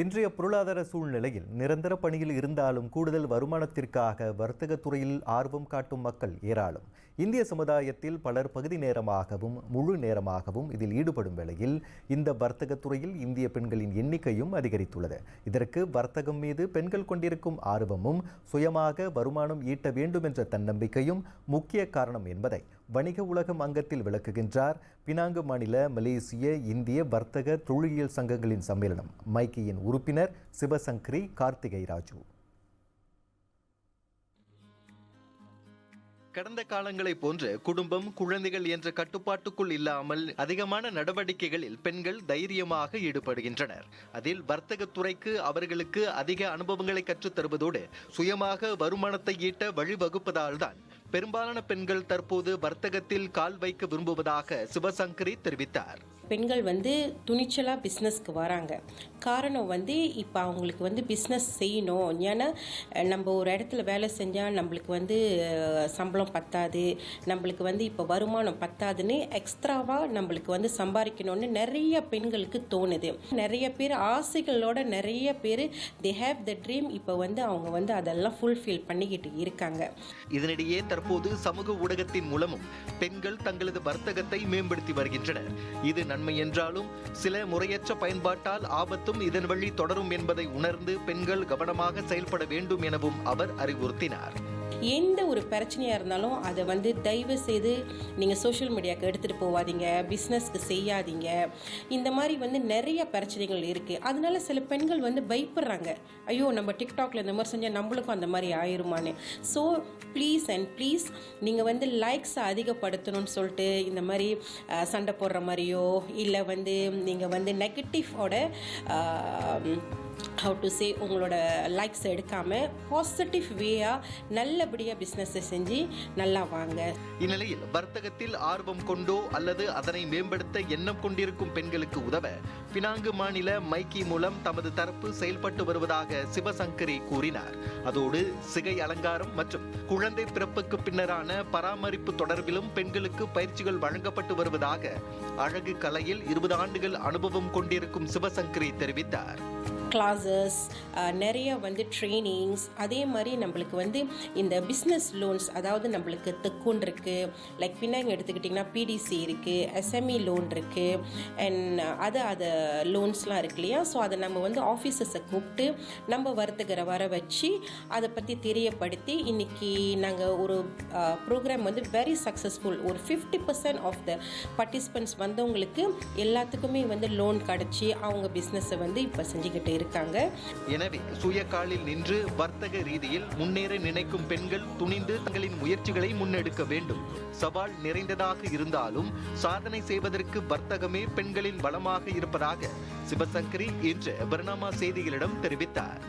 இன்றைய பொருளாதார சூழ்நிலையில் நிரந்தர பணியில் இருந்தாலும் கூடுதல் வருமானத்திற்காக வர்த்தக துறையில் ஆர்வம் காட்டும் மக்கள் ஏராளம். இந்திய சமுதாயத்தில் பலர் பகுதி நேரமாகவும் முழு நேரமாகவும் இதில் ஈடுபடும் வேளையில் இந்த வர்த்தக துறையில் இந்திய பெண்களின் எண்ணிக்கையும் அதிகரித்துள்ளது. இதற்கு வர்த்தகம் மீது பெண்கள் கொண்டிருக்கும் ஆர்வமும் சுயமாக வருமானம் ஈட்ட வேண்டும் என்ற தன்னம்பிக்கையும் முக்கிய காரணம் என்பதை வணிக உலகம் அங்கத்தில் விளக்குகின்றார். பினாங்கு மாநில மலேசிய இந்திய வர்த்தக தொழிலியல் சங்கங்களின் சம்மேளனம். மைக்கியின் உறுப்பினர் சிவசங்கரி கார்த்திகை ராஜு. கடந்த காலங்களைப் போன்று குடும்பம் குழந்தைகள் என்ற கட்டுப்பாட்டுக்குள் இல்லாமல் அதிகமான நடவடிக்கைகளில் பெண்கள் தைரியமாக ஈடுபடுகின்றனர். அதில் வர்த்தகத்துறைக்கு அவர்களுக்கு அதிக அனுபவங்களை கற்றுத் தருவதோடு சுயமாக வருமானத்தை ஈட்ட வழிவகுப்பதால் தான் பெரும்பாலான பெண்கள் தற்போது வர்த்தகத்தில் கால் வைக்க விரும்புவதாக சிவசங்கரி தெரிவித்தார். பெண்கள் வந்து துணிச்சலாக பிஸ்னஸ்க்கு வராங்க. காரணம் வந்து இப்போ அவங்களுக்கு வந்து பிஸ்னஸ் செய்யணும். ஏன்னா நம்ம ஒரு இடத்துல வேலை செஞ்சால் நம்மளுக்கு வந்து சம்பளம் பத்தாது. நம்மளுக்கு வந்து இப்போ வருமானம் பத்தாதுன்னு எக்ஸ்ட்ராவாக நம்மளுக்கு வந்து சம்பாதிக்கணும்னு நிறைய பெண்களுக்கு தோணுது. நிறைய பேர் ஆசைகளோட நிறைய பேர் தி ஹேவ் த ட்ரீம் இப்போ வந்து அவங்க வந்து அதெல்லாம் ஃபுல்ஃபில் பண்ணிக்கிட்டு இருக்காங்க. இதனிடையே தற்போது சமூக ஊடகத்தின் மூலமும் பெண்கள் தங்களது வர்த்தகத்தை மேம்படுத்தி வருகின்றனர். இது நன்மை என்றாலும் சில முறையற்ற பயன்பாட்டால் ஆபத்தும் இதன் வழி தொடரும் என்பதை உணர்ந்து பெண்கள் கவனமாக செயல்பட வேண்டும் எனவும் அவர் அறிவுறுத்தினார். எந்த ஒரு பிரச்சனையாக இருந்தாலும் அதை வந்து தயவு செய்து நீங்கள் சோஷியல் மீடியாவுக்கு எடுத்துகிட்டு போகாதீங்க பிஸ்னஸ்க்கு செய்யாதீங்க. இந்த மாதிரி வந்து நிறைய பிரச்சனைகள் இருக்குது அதனால சில பெண்கள் வந்து பயப்படுறாங்க. ஐயோ நம்ம டிக்டாக்ல இந்த மாதிரி செஞ்சால் நம்மளுக்கும் அந்த மாதிரி ஆயிருமான்னு. ஸோ ப்ளீஸ் அண்ட் ப்ளீஸ் நீங்கள் வந்து லைக்ஸை அதிகப்படுத்தணும்னு சொல்லிட்டு இந்த மாதிரி சண்டை போடுற மாதிரியோ இல்லை வந்து நீங்கள் வந்து நெகட்டிவோட ஹவு டு சே உங்களோட லைக்ஸ் எடுக்காமல் பாசிட்டிவ் வேயாக நல்லபடியாக பிஸ்னஸை செஞ்சு நல்லா வாங்க. இந்நிலையில் வர்த்தகத்தில் ஆர்வம் கொண்டோ அல்லது அதனை மேம்படுத்த எண்ணம் கொண்டிருக்கும் பெண்களுக்கு உதவ பினாங்கு மாநில மைக்கி மூலம் தமது தரப்பு செயல்பட்டு வருவதாக சிவசங்கரி கூறினார். அதோடு சிகை அலங்காரம் மற்றும் குழந்தை பிறப்புக்கு பின்னரான பராமரிப்பு தொடர்பிலும் பெண்களுக்கு பயிற்சிகள் வழங்கப்பட்டு வருவதாக அழகு கலையில் இருபது ஆண்டுகள் அனுபவம் கொண்டிருக்கும் சிவசங்கரி தெரிவித்தார். கிளாஸஸ் uh, நிறைய வந்து ட்ரைனிங்ஸ் அதே மாதிரி நம்மளுக்கு வந்து இந்த பிஸ்னஸ் லோன்ஸ் அதாவது நம்மளுக்கு தெக்குன் இருக்குது லைக் பின்னாங்க எடுத்துக்கிட்டிங்கன்னா பிடிசி இருக்குது எஸ்எம்இ லோன் இருக்குது அண்ட் அது அது லோன்ஸ்லாம் இருக்கு இல்லையா? ஸோ அதை நம்ம வந்து ஆஃபீஸர்ஸை கூப்பிட்டு நம்ம வர்த்தகரை வர வச்சு அதை பற்றி தெரியப்படுத்தி இன்றைக்கி நாங்கள் ஒரு ப்ரோக்ராம் வந்து வெரி சக்ஸஸ்ஃபுல் ஒரு fifty percent of the participants வந்தவங்களுக்கு எல்லாத்துக்குமே வந்து லோன் கிடச்சி அவங்க பிஸ்னஸை வந்து இப்போ செஞ்சுக்கிட்டு இருக்காங்க. எனவே சுயக்காலில் நின்று வர்த்தக ரீதியில் முன்னேற நினைக்கும் பெண்கள் துணிந்து தங்களின் முயற்சிகளை முன்னெடுக்க வேண்டும். சவால் நிறைந்ததாக இருந்தாலும் சாதனை செய்வதற்கு வர்த்தகமே பெண்களின் பலமாக இருப்பதாக சிவசங்கரி இன்று பர்ணாமா செய்திகளிடம் தெரிவித்தார்.